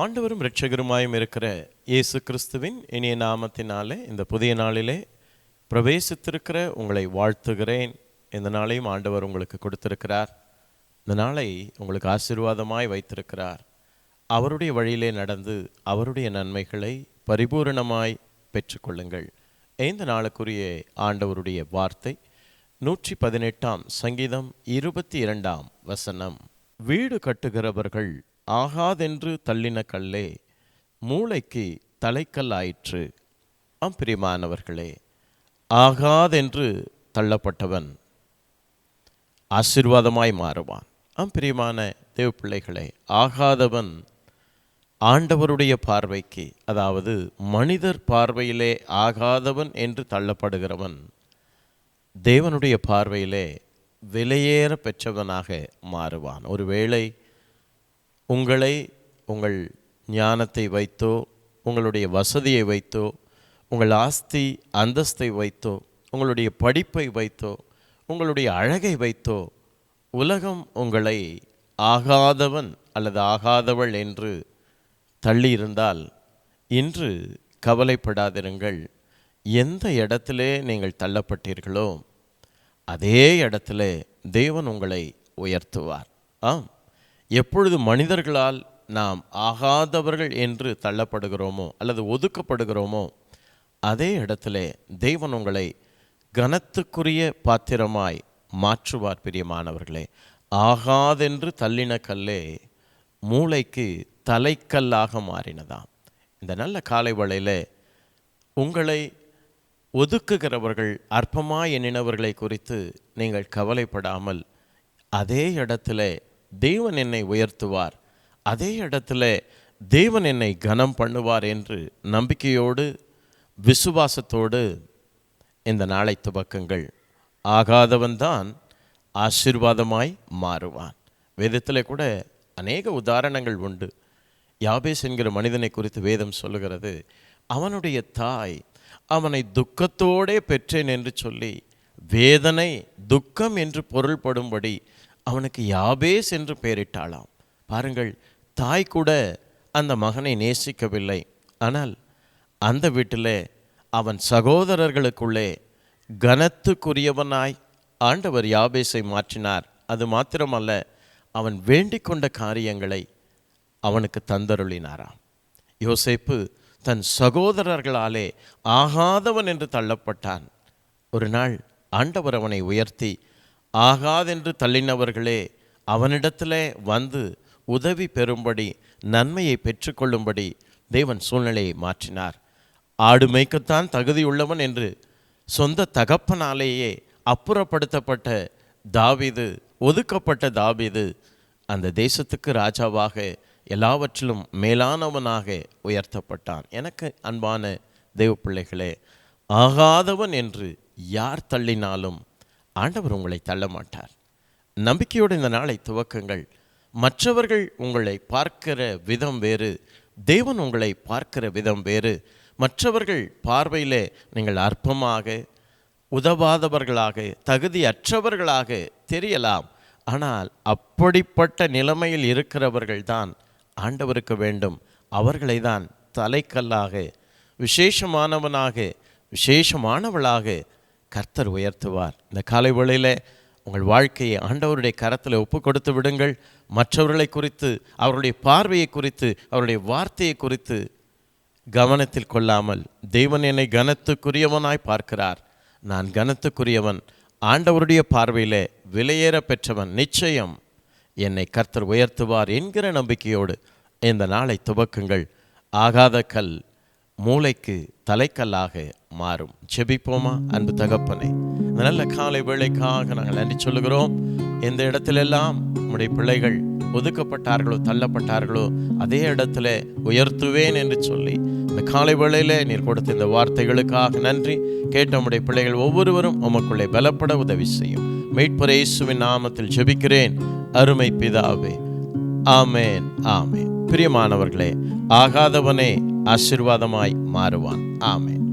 ஆண்டவரும் இரட்சகருமாயும் இருக்கிற இயேசு கிறிஸ்துவின் இனிய நாமத்தினாலே இந்த புதிய நாளிலே பிரவேசித்திருக்கிற உங்களை வாழ்த்துகிறேன். இந்த நாளையும் ஆண்டவர் உங்களுக்கு கொடுத்திருக்கிறார். இந்த நாளை உங்களுக்கு ஆசீர்வாதமாய் வைத்திருக்கிறார். அவருடைய வழியிலே நடந்து அவருடைய நன்மைகளை பரிபூரணமாய் பெற்றுக்கொள்ளுங்கள். இந்த நாளுக்குரிய ஆண்டவருடைய வார்த்தை நூற்றி பதினெட்டாம் சங்கீதம் இருபத்தி இரண்டாம் வசனம். வீடு கட்டுகிறவர்கள் ஆகாதென்று தள்ளின கல்லே மூளைக்கு தலைக்கல் ஆயிற்று. ஆம் பிரியமானவர்களே ஆகாதென்று தள்ளப்பட்டவன் ஆசீர்வாதமாய் மாறுவான். ஆம் பிரியமான தேவ பிள்ளைகளே ஆகாதவன் ஆண்டவருடைய பார்வைக்கு அதாவது மனிதர் பார்வையிலே ஆகாதவன் என்று தள்ளப்படுகிறவன் தேவனுடைய பார்வையிலே விலையேற பெற்றவனாக மாறுவான். ஒருவேளை உங்களை உங்கள் ஞானத்தை வைத்தோ உங்களுடைய வசதியை வைத்தோ உங்கள் ஆஸ்தி அந்தஸ்தை வைத்தோ உங்களுடைய படிப்பை வைத்தோ உங்களுடைய அழகை வைத்தோ உலகம் உங்களை ஆகாதவன் அல்லது ஆகாதவள் என்று தள்ளியிருந்தால் இன்று கவலைப்படாதிருங்கள். எந்த இடத்திலே நீங்கள் தள்ளப்பட்டீர்களோ அதே இடத்துல தேவன் உங்களை உயர்த்துவார். ஆம். எப்பொழுது மனிதர்களால் நாம் ஆகாதவர்கள் என்று தள்ளப்படுகிறோமோ அல்லது ஒதுக்கப்படுகிறோமோ அதே இடத்துல தெய்வன் உங்களை கனத்துக்குரிய பாத்திரமாய் மாற்றுவார் பிரியமானவர்களே. ஆகாதென்று தள்ளின கல்லே மூளைக்கு தலைக்கல்லாக மாறினதாம். இந்த நல்ல காலை வேளையிலே உங்களை ஒதுக்குகிறவர்கள் அற்பமாக எண்ணினவர்களை குறித்து நீங்கள் கவலைப்படாமல் அதே இடத்துல தேவன் என்னை உயர்த்துவார். அதே இடத்துல தேவன் என்னை கனம் பண்ணுவார் என்று நம்பிக்கையோடு விசுவாசத்தோடு இந்த நாளை துவக்கங்கள். ஆகாதவன்தான் ஆசீர்வாதமாய் மாறுவான். வேதத்தில் கூட அநேக உதாரணங்கள் உண்டு. யாபேஸ் என்கிற மனிதனை குறித்து வேதம் சொல்லுகிறது அவனுடைய தாய் அவனை துக்கத்தோடே பெற்றேன் என்று சொல்லி வேதனை துக்கம் என்று பொருள்படும்படி அவனுக்கு யாபேஸ் என்று பெயரிட்டாளாம். பாருங்கள் தாய் கூட அந்த மகனை நேசிக்கவில்லை. ஆனால் அந்த வீட்டிலே அவன் சகோதரர்களுக்குள்ளே கனத்துக்குரியவனாய் ஆண்டவர் யாபேஸை மாற்றினார். அது மாத்திரமல்ல அவன் வேண்டிக் கொண்ட காரியங்களை அவனுக்கு தந்தருளினாராம். யோசேப்பு தன் சகோதரர்களாலே ஆகாதவன் என்று தள்ளப்பட்டான். ஒரு நாள் ஆண்டவர் அவனை உயர்த்தி ஆகாதென்று தள்ளினவர்களே அவனிடத்திலே வந்து உதவி பெறும்படி நன்மையை பெற்றுக்கொள்ளும்படி தேவன் சூழ்நிலையை மாற்றினார். ஆடு மேய்க்கத்தான் தகுதியுள்ளவன் என்று சொந்த தகப்பனாலேயே அப்புறப்படுத்தப்பட்ட தாவீது ஒதுக்கப்பட்ட தாவிது அந்த தேசத்துக்கு ராஜாவாக எல்லாவற்றிலும் மேலானவனாக உயர்த்தப்பட்டான். எனக்கு அன்பான தெய்வ பிள்ளைகளே ஆகாதவன் என்று யார் தள்ளினாலும் ஆண்டவர் உங்களை தள்ள மாட்டார் நம்பிக்கையோடு இந்த நாளை துவக்கங்கள். மற்றவர்கள் உங்களை பார்க்கிற விதம் வேறு. தேவன் உங்களை பார்க்கிற விதம் வேறு. மற்றவர்கள் பார்வையிலே நீங்கள் அற்பமாக உதவாதவர்களாக தகுதியற்றவர்களாக தெரியலாம். ஆனால் அப்படிப்பட்ட நிலைமையில் இருக்கிறவர்கள்தான் ஆண்டவருக்கு வேண்டும். அவர்களை தான் தலைக்கல்லாக விசேஷமானவனாக விசேஷமானவளாக கர்த்தர் உயர்த்துவார். இந்த காலை வேளையில் உங்கள் வாழ்க்கையை ஆண்டவருடைய கரத்தில் ஒப்பு கொடுத்து விடுங்கள். மற்றவர்களை குறித்து அவருடைய பார்வையை குறித்து அவருடைய வார்த்தையை குறித்து கவனத்தில் கொள்ளாமல் தேவன் என்னை கனத்துக்குரியவனாய் பார்க்கிறார். நான் கனத்துக்குரியவன். ஆண்டவருடைய பார்வையில் விலையேற பெற்றவன் நிச்சயம். என்னை கர்த்தர் உயர்த்துவார் என்கிற நம்பிக்கையோடு இந்த நாளை துவக்குங்கள். ஆகாத கல் மூளைக்கு தலைக்கல்லாக மாறும். ஜெபிப்போமா அன்பு தகப்பனை? நல்ல காலை வேளைக்காக நாங்கள் நன்றி சொல்லுகிறோம். எந்த இடத்திலெல்லாம் உம்முடைய பிள்ளைகள் ஒதுக்கப்பட்டார்களோ தள்ளப்பட்டார்களோ அதே இடத்துல உயர்த்துவேன் என்று சொல்லி இந்த காலை வேளையில் நீர் கொடுத்த இந்த வார்த்தைகளுக்காக நன்றி. கேட்ட உடைய பிள்ளைகள் ஒவ்வொருவரும் உமக்குள்ளே பலப்பட உதவி செய்யும். மீட்பர் இயேசுவின் நாமத்தில் ஜெபிக்கிறேன். அருமை பிதாவே. ஆமேன் ஆமேன். பிரியமானவர்களே ஆகாதவனே ஆசீர்வாதமாய் மாறுவான் ஆமேன்